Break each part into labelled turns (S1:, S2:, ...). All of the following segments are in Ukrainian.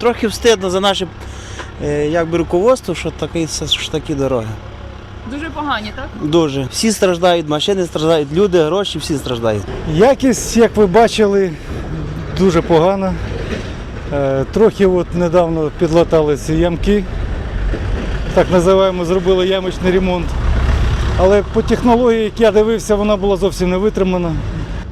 S1: Трохи встидно за наше е, якби, руководство, що такі, що такі дороги.
S2: Дуже погані, так?
S1: Дуже. Всі страждають, машини страждають, люди, гроші, всі страждають.
S3: Якість, як ви бачили, дуже погана. Е, Трохи от недавно підлатали ці ямки. Так називаємо, зробили ямочний ремонт. Але по технології, як я дивився, вона була зовсім не витримана.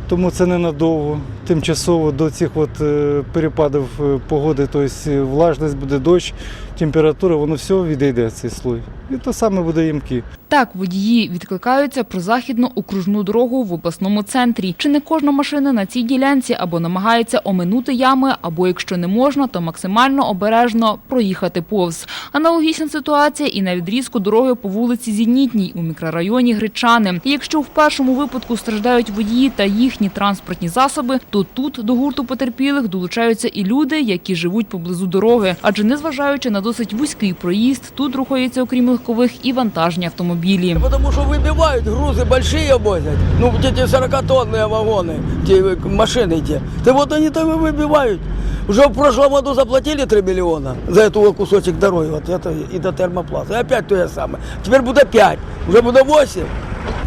S3: Тому це ненадовго. Тимчасово до цих от е, перепадів е, погоди, тобто е, влажність буде дощ, температура, воно все відійде цей слой. І то саме буде ямки.
S2: Так, водії відкликаються про західну окружну дорогу в обласному центрі. Чи не кожна машина на цій ділянці або намагається оминути ями, або якщо не можна, то максимально обережно проїхати повз. Аналогічна ситуація і на відрізку дороги по вулиці Зінітній у мікрорайоні Гречани. Якщо в першому випадку страждають водії та їхні транспортні засоби, то тут до гурту потерпілих долучаються і люди, які живуть поблизу дороги. Адже незважаючи на досить вузький проїзд, тут рухаються окрім легкових і вантажні автомобілі
S4: Потому что выбивают, грузы большие возят. Ну, вот эти 40-тонные вагоны, те э, машины те. Да вот они там и выбивают. Уже в прошлом году заплатили 3 миллиона за эту вот кусочек дороги, вот это и до термопласта. И опять то же самое. Теперь будет 5, уже будет 8.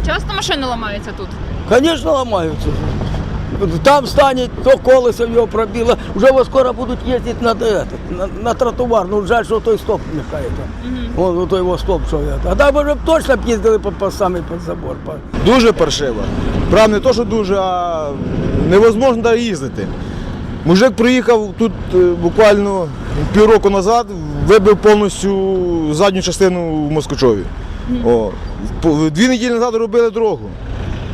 S2: Часто машини ламаються тут.
S4: Конечно, ломаются. Там станет, то колесо его пробило. Уже вот скоро будут ездить на, на, на тротуар. Ну, жаль, что той стоп мешает. Вон, вот его стоп, что это. А там уже б точно б їздили по, по самий під забор.
S5: Дуже паршиво. Правда, не то, що дуже, а невозможно там їздити. Мужик приїхав тут е, буквально півроку назад, вибив повністю задню частину в Москочові. О. Дві неділі назад робили дорогу.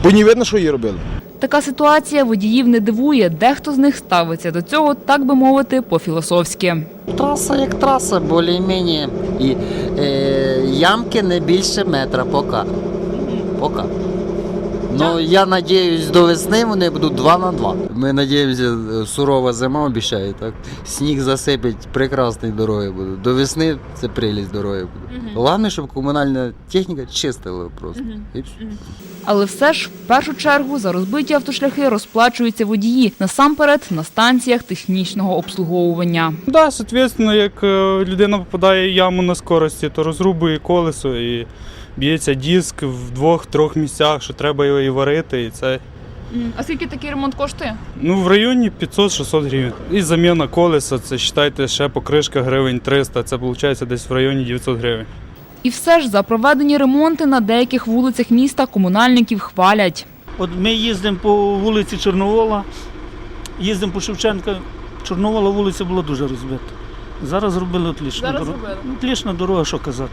S5: Бо не видно, що її робили.
S2: Така ситуація водіїв не дивує. Дехто з них ставиться до цього, так би мовити, по-філософськи.
S6: Траса як траса, більш-менш. І е, ямки не більше метра поки. Поки. Ну, я надіюсь, до весни вони будуть 2 на 2. Ми надіємося, сурова зима обіцяє, так? Сніг засипить, прекрасні дороги будуть. До весни це прелість дороги буде. Головне, щоб комунальна техніка чистила просто. І все.
S2: Але все ж в першу чергу за розбиті автошляхи розплачуються водії насамперед на станціях технічного обслуговування.
S7: Да, соответственно, як е, людина попадає в яму на скорості, то розрубує колесо і б'ється диск в двох-трьох місцях, що треба його і варити. І це
S2: А скільки такий ремонт коштує?
S7: ну, в районі 500-600 гривень. І заміна колеса, це вважайте, ще покришка гривень 300, це виходить десь в районі 900 гривень.
S2: І все ж за проведені ремонти на деяких вулицях міста комунальників хвалять.
S8: От ми їздимо по вулиці Чорновола, їздимо по Шевченка. Чорновола вулиця була дуже розбита. Зараз зробили отлічну
S2: Зараз
S8: дорогу.
S2: зробили.
S8: Отлічна дорога, що казати.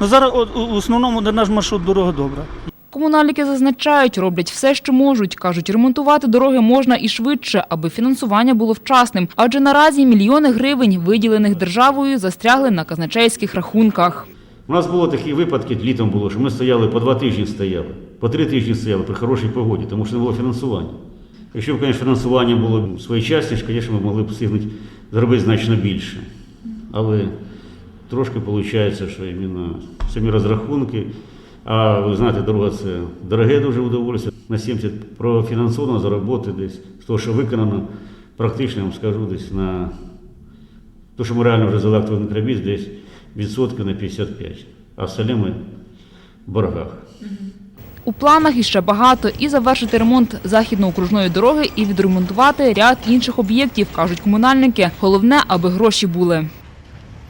S8: Ну зараз от, у- основному де наш маршрут дорога добра.
S2: Комунальники зазначають, роблять все, що можуть. Кажуть, ремонтувати дороги можна і швидше, аби фінансування було вчасним. Адже наразі мільйони гривень, виділених державою, застрягли на казначейських рахунках.
S9: У нас було такі випадки, літом було, що ми стояли по два тижні стояли, по три тижні стояли при хорошій погоді, тому що не було фінансування. Якщо б, звісно, фінансування було своєчасніше, звісно, ми могли б встигнути зробити значно більше. Але трошки виходить, що іменно самі розрахунки. А ви знаєте, дорога це дороге дуже удовольствие. На 70 профінансовано за роботи десь, з того, що виконано, практично, я вам скажу, десь на то, що ми реально вже за електронний робіт, десь відсотки на 55, а остальне ми в боргах.
S2: У планах іще багато і завершити ремонт західно-окружної дороги і відремонтувати ряд інших об'єктів, кажуть комунальники. Головне, аби гроші були.